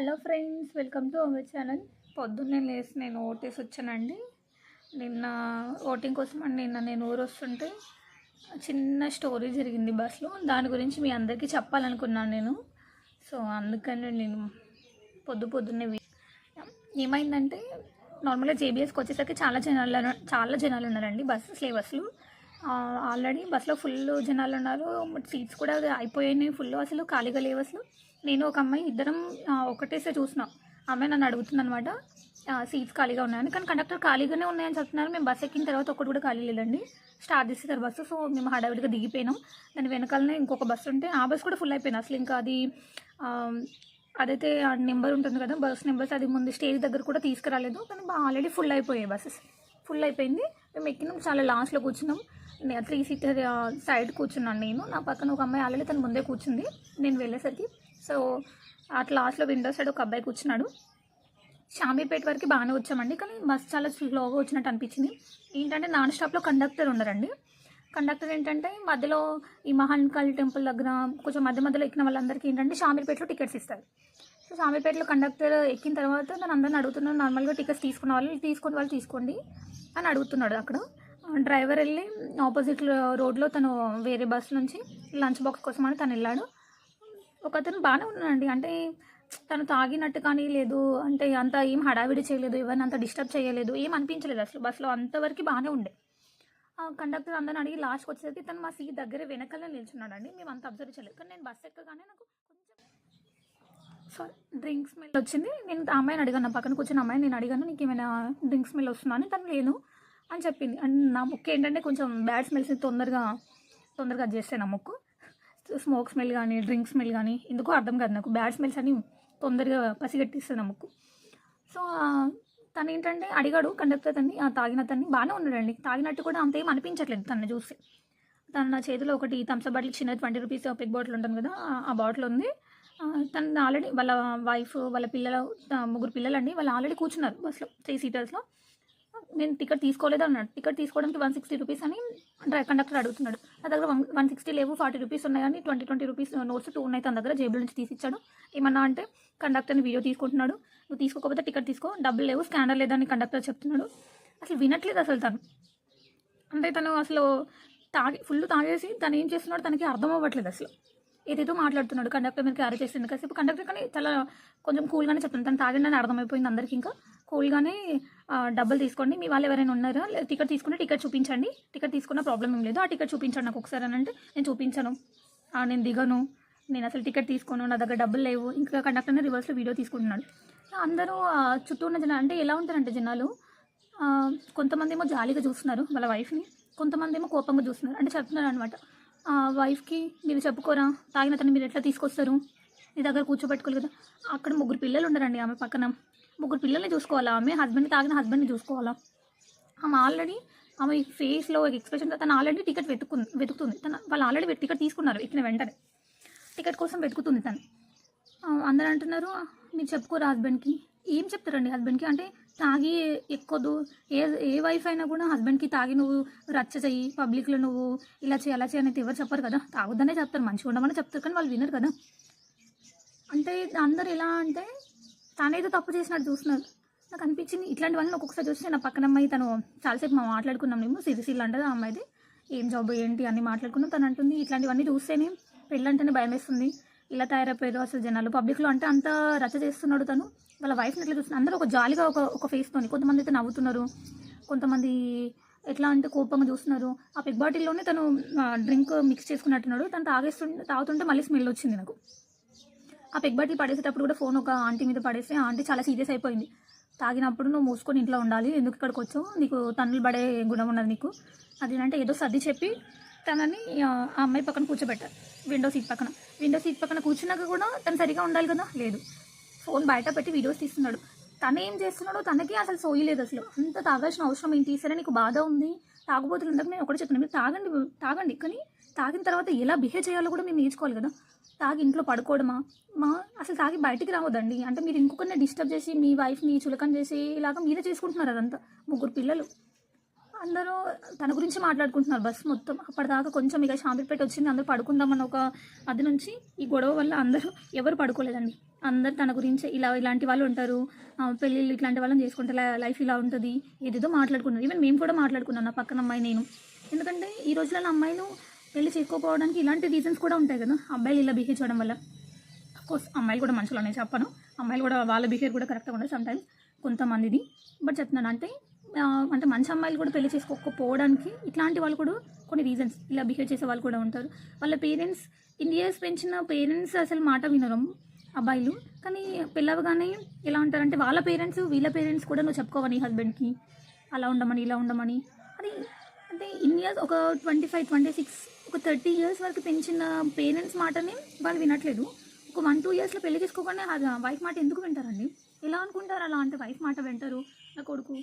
Hello friends welcome to our channel. పొద్దున్నే లేసి నేను ఓటేసి వచ్చానండి. నిన్న ఓటింగ్ కోసం అండి నిన్న నేను ఊరు వస్తుంటే చిన్న స్టోరీ జరిగింది బస్లో దాని గురించి మీ అందరికీ చెప్పాలనుకున్నాను నేను. సో అందుకని నేను పొద్దు పొద్దున్నే ఏమైందంటే నార్మల్గా జేబీఎస్కి వచ్చేసరికి చాలా జనాలు చాలా జనాలు ఉన్నారండి బస్ స్లేబస్లు ఆల్రెడీ బస్సులో ఫుల్ జనాలు ఉన్నారు. సీట్స్ కూడా అయిపోయినాయి ఫుల్ అసలు ఖాళీగా లేవు అసలు. నేను ఒక అమ్మాయి ఇద్దరం ఒకటేసే చూసిన. అమ్మాయి నన్ను అడుగుతుంది అనమాట సీట్స్ ఖాళీగా ఉన్నాయని. కానీ కండక్టర్ ఖాళీగానే ఉన్నాయని చెప్తున్నారు. మేము బస్ ఎక్కిన తర్వాత ఒకటి కూడా ఖాళీ లేదండి. స్టార్ట్ చేసేసారు బస్సు సో మేము హడావిడిగా దిగిపోయినాం. దాని వెనకాలనే ఇంకొక బస్సు ఉంటే ఆ బస్సు కూడా ఫుల్ అయిపోయింది. అసలు ఇంకా అది అదైతే ఆ నెంబర్ ఉంటుంది కదా బస్ నెంబర్స్ అది ముందు స్టేజ్ దగ్గర కూడా తీసుకురాలేదు. కానీ ఆల్రెడీ ఫుల్ అయిపోయాయి బస్సెస్ ఫుల్ అయిపోయింది. మేము ఎక్కినాం చాలా లాస్ట్లో కూర్చున్నాం. త్రీ సీటర్ సైడ్ కూర్చున్నాను నేను. నా పక్కన ఒక అమ్మాయి ఆల్రెడీ తను ముందే కూర్చుంది. నేను వెళ్ళేసరికి సో అట్లా లాస్ట్లో విండో సైడ్ ఒక అబ్బాయి కూర్చున్నాడు. షామీపేట వరకు బాగానే వచ్చామండి కానీ బస్ చాలా స్లోగా వచ్చినట్టు అనిపించింది. ఏంటంటే నాన్ స్టాప్లో కండక్టర్ ఉన్నారండి కండక్టర్ ఏంటంటే మధ్యలో ఈ మహాన్కాళి టెంపుల్ దగ్గర కొంచెం మధ్య మధ్యలో ఎక్కిన వాళ్ళందరికీ ఏంటంటే షామీర్పేటలో టికెట్స్ ఇస్తారు. సో షామీర్పేటలో కండక్టర్ ఎక్కిన తర్వాత నేను అందరిని అడుగుతున్నాను నార్మల్గా టికెట్స్ తీసుకున్న వాళ్ళు తీసుకున్న వాళ్ళు తీసుకోండి అని అడుగుతున్నాడు అక్కడ. డ్రైవర్ వెళ్ళి ఆపోజిట్ రోడ్లో తను వేరే బస్ నుంచి లంచ్ బాక్స్ కోసం అని తను వెళ్ళాడు. ఒక అతను బాగానే ఉన్నాడండి. అంటే తను తాగినట్టు కానీ లేదు. అంటే అంత ఏం హడావిడి చేయలేదు. ఎవరిని అంత డిస్టర్బ్ చేయలేదు. ఏం అనిపించలేదు అసలు బస్సులో అంతవరకు బాగానే ఉండే. కండక్టర్ అందరిని అడిగి లాస్ట్కి వచ్చేసరికి తను మా సీట్ దగ్గర వెనకాలనే నిల్చున్నాడండి. మేము అంత అబ్జర్వ్ చేయలేదు. కానీ నేను బస్ ఎక్కగానే నాకు కొంచెం సారీ డ్రింక్ స్మెల్ వచ్చింది. నేను అమ్మాయిని అడిగాను. నా పక్కన కూర్చున్న అమ్మాయిని నేను అడిగాను నీకు ఏమైనా డ్రింక్ స్మెల్ వస్తుందని తను లేదు. అని చెప్పింది. అండ్ నా ముక్కు ఏంటంటే కొంచెం బ్యాడ్ స్మెల్స్ తొందరగా తొందరగా చేస్తాయి నా ముక్కు. స్మోక్ స్మెల్ కానీ డ్రింక్ స్మెల్ కానీ ఎందుకో అర్థం కాదు నాకు. బ్యాడ్ స్మెల్స్ అని తొందరగా పసిగట్టిస్తుంది నా ముక్కు. సో తను ఏంటంటే అడిగాడు కండక్టర్ తన్ని ఆ తాగిన తన్ని బాగానే ఉన్నాడండి. తాగినట్టు కూడా అంత ఏం అనిపించట్లేదు తనని చూసి. తను నా చేతిలో ఒకటి థమ్స్అప్ బాటిల్ చిన్న ట్వంటీ రూపీస్ పెగ్ బాటిల్ ఉంటుంది కదా ఆ- బాటిల్ ఉంది. తను ఆల్రెడీ వాళ్ళ వైఫ్ వాళ్ళ పిల్లలు ముగ్గురు పిల్లలండి. వాళ్ళు ఆల్రెడీ కూర్చున్నారు బస్లో త్రీ సీటర్స్లో నేను టికెట్ తీసుకోలేదు అన్నాడు. టికెట్ తీసుకోవడానికి వన్ సిక్స్టీ రూపీస్ అని డ్రై కండక్టర్ అడుగుతున్నాడు. నా దగ్గర వన్ వన్ సిక్స్టీ లేవు ఫార్టీ రూపీస్ ఉన్నాయి కానీ twenty twenty rupees notes two ఉన్నాయి తన దగ్గర జేబుల నుంచి తీసిచ్చాడు. ఏమన్నా అంటే కండక్టర్ని వీడియో తీసుకుంటున్నాడు. నువ్వు తీసుకోకపోతే టికెట్ తీసుకో డబ్బులు లేవు స్కానర్ లేదని కండక్టర్ చెప్తున్నాడు. అసలు వినట్లేదు అసలు తను. అంటే తను అసలు తాగి ఫుల్ తాగేసి తను ఏం చేస్తున్నాడు తనకి అర్థం అవ్వట్లేదు అసలు. ఏదేదో మాట్లాడుతున్నాడు. కండక్టర్ మీరు క్యారీ చేసింది కాసేపు కండక్టర్ కానీ చాలా కొంచెం కూల్గానే చెప్తున్నాను తను తాగిందని అర్థమైపోయింది అందరికీ ఇంకా. కూల్గానే డబ్బులు తీసుకోండి. మీ వాళ్ళు ఎవరైనా ఉన్నారా? టికెట్ తీసుకుంటే టికెట్ చూపించండి. టికెట్ తీసుకున్న ప్రాబ్లం ఏం లేదు. ఆ టికెట్ చూపించండి నాకు ఒకసారి అని అంటే నేను చూపించను. నేను దిగను. నేను అసలు టికెట్ తీసుకోను. నా దగ్గర డబ్బులు లేవు. ఇంకా కండక్టర్ని రివర్స్లో వీడియో తీసుకుంటున్నాడు. అందరూ చుట్టూ ఉన్న జనాలు అంటే ఎలా ఉంటారంటే జనాలు కొంతమంది ఏమో జాలీగా చూస్తున్నారు వాళ్ళ వైఫ్ని కొంతమంది ఏమో కోపంగా చూస్తున్నారు. అంటే చెప్తున్నారు అనమాట వైఫ్కి మీరు చెప్పుకోరా తాగిన తను మీరు ఎట్లా తీసుకొస్తారు? మీ దగ్గర కూర్చోబెట్టుకోలేదు కదా. అక్కడ ముగ్గురు పిల్లలు ఉండరండి ఆమె పక్కన. ముగ్గురు పిల్లల్ని చూసుకోవాలా? ఆమె హస్బెండ్ తాగిన హస్బెండ్ని చూసుకోవాలా? ఆమె ఆల్రెడీ ఆమె ఫేస్లో ఎక్స్ప్రెషన్ తను ఆల్రెడీ టికెట్ వెతుకుంది వెతుకుతుంది. తను వాళ్ళు ఆల్రెడీ టికెట్ తీసుకున్నారు ఎక్కిన వెంటనే. టికెట్ కోసం వెతుకుతుంది తను. అందరు అందరూ అంటున్నారు మీరు చెప్పుకోరు హస్బెండ్కి ఏం చెప్తారండి హస్బెండ్కి అంటే తాగి ఎక్కొద్దు ఏ ఏ వైఫ్ అయినా కూడా హస్బెండ్కి తాగి నువ్వు రచ్చ చెయ్యి పబ్లిక్లో నువ్వు ఇలా చేయి అలా చేయి అనేది ఎవరు చెప్పరు కదా. తాగొద్దనే చెప్తారు మంచిగా ఉండమని చెప్తారు కానీ వాళ్ళు వినరు కదా. అంటే అందరు ఎలా అంటే తనేదో తప్పు చేసినట్టు చూస్తున్నారు. నాకు అనిపించింది ఇట్లాంటి వాళ్ళని ఒక్కొక్కసారి చూస్తే నా పక్కన అమ్మాయి తను చాలాసేపు మా మాట్లాడుకున్నాం మేము సిరిసిల్ అంటది ఆ అమ్మాయిది. ఏం జాబ్ ఏంటి అని మాట్లాడుకున్నాం తను అంటుంది ఇట్లాంటివన్నీ చూస్తేనే పెళ్ళంటేనే భయం వేస్తుంది ఇలా తయారైపోయారు అసలు జనాలు పబ్లిక్లో అంటే అంత రచ్చ చేస్తున్నాడు తను. వాళ్ళ వైఫ్ని ఎట్లా చూస్తున్నారు అందరూ ఒక జాలిగా ఒక ఒక ఫేస్తోని కొంతమంది అయితే నవ్వుతున్నారు. కొంతమంది ఎట్లా అంటే కోపంగా చూస్తున్నారు. ఆ పెగ్ బాటిల్లోనే తను డ్రింక్ మిక్స్ చేసుకున్నట్టున్నాడు. తను తాగేస్తుంటే తాగుతుంటే మళ్ళీ స్మెల్ వచ్చింది నాకు. ఆ పెగ్ బాటిల్ పడేసేటప్పుడు కూడా ఫోన్ ఒక ఆంటీ మీద పడేస్తే ఆంటీ చాలా సీరియస్ అయిపోయింది. తాగినప్పుడు నువ్వు మూసుకొని ఇంట్లో ఉండాలి. ఎందుకు ఇక్కడికి వచ్చావు? నీకు తన్నులు పడే గుణం ఉన్నది నీకు. అది అంటే ఏదో సర్ది చెప్పి తనని ఆ ఆ అమ్మాయి పక్కన కూర్చోబెట్టారు. విండో సీట్ పక్కన. విండో సీట్ పక్కన కూర్చున్నాక కూడా తను సరిగా ఉండాలి కదా? లేదు. ఫోన్ బయట పెట్టి వీడియోస్ తీస్తున్నాడు. తను ఏం చేస్తున్నాడో తనకి అసలు సోయలేదు అసలు. అంత తాగాల్సిన అవసరం ఏంటి? సరే నీకు బాధ ఉంది. తాగుబోతులు ఉండక నేను ఒకటి చెప్తున్నాను మీరు తాగండి తాగండి. కానీ తాగిన తర్వాత ఎలా బిహేవ్ చేయాలో కూడా మేము నేర్చుకోవాలి కదా. తాగి ఇంట్లో పడుకోవడమా? మా అసలు తాగి బయటికి రావద్దండి. అంటే మీరు ఇంకొకరిని డిస్టర్బ్ చేసి మీ వైఫ్ని చులకన చేసి ఇలాగా మీరే చేసుకుంటున్నారు అదంతా. ముగ్గురు పిల్లలు. అందరూ తన గురించి మాట్లాడుకుంటున్నారు బస్ మొత్తం. అప్పటిదాకా కొంచెం ఇక షాంపీపేట వచ్చింది అందరూ పడుకుందామన్న ఒక అది నుంచి ఈ గొడవ వల్ల అందరూ ఎవరు పడుకోలేదండి. అందరు తన గురించి ఇలా ఇలాంటి వాళ్ళు ఉంటారు. పెళ్ళిళ్ళు ఇట్లాంటి వాళ్ళని చేసుకుంటే లైఫ్ ఇలా ఉంటుంది. ఏదేదో మాట్లాడుకున్నారు. ఈవెన్ మేము కూడా మాట్లాడుకున్నాను నా పక్కన అమ్మాయి నేను. ఎందుకంటే ఈ రోజులలో అమ్మాయిలు పెళ్ళి చేసుకోకపోవడానికి ఇలాంటి రీజన్స్ కూడా ఉంటాయి కదా. అబ్బాయిలు ఇలా బిహేవ్ చేయడం వల్ల. కోర్స్ అమ్మాయిలు కూడా మనుషులు అనేది చెప్పను. అమ్మాయిలు కూడా వాళ్ళ బిహేవియర్ కూడా కరెక్ట్గా ఉండదు సమ్ టైమ్స్ కొంతమందిది. బట్ చెప్తున్నాను అంటే అంటే మంచి అమ్మాయిలు కూడా పెళ్ళి చేసుకోకపోవడానికి ఇట్లాంటి వాళ్ళు కూడా కొన్ని రీజన్స్ ఇలా బిహేవ్ చేసే వాళ్ళు కూడా ఉంటారు. వాళ్ళ పేరెంట్స్ ఇన్ ఇయర్స్ పెంచిన పేరెంట్స్ అసలు మాట వినరు అబ్బాయిలు. కానీ పిల్లవగానే ఎలా ఉంటారంటే వాళ్ళ పేరెంట్స్ వీళ్ళ పేరెంట్స్ కూడా నువ్వు చెప్పుకోవని హస్బెండ్కి అలా ఉండమని ఇలా ఉండమని. అది అంటే ఇన్ ఇయర్స్ ఒక ట్వంటీ ఫైవ్ ట్వంటీ సిక్స్ ఒక థర్టీ ఇయర్స్ వరకు పెంచిన పేరెంట్స్ మాటని వాళ్ళు వినట్లేదు. ఒక వన్ టూ ఇయర్స్లో పెళ్ళి చేసుకోకుండా వైఫ్ మాట ఎందుకు వింటారండి? ఎలా అనుకుంటారు అలా అంటే వైఫ్ మాట వింటారు నా కొడుకు?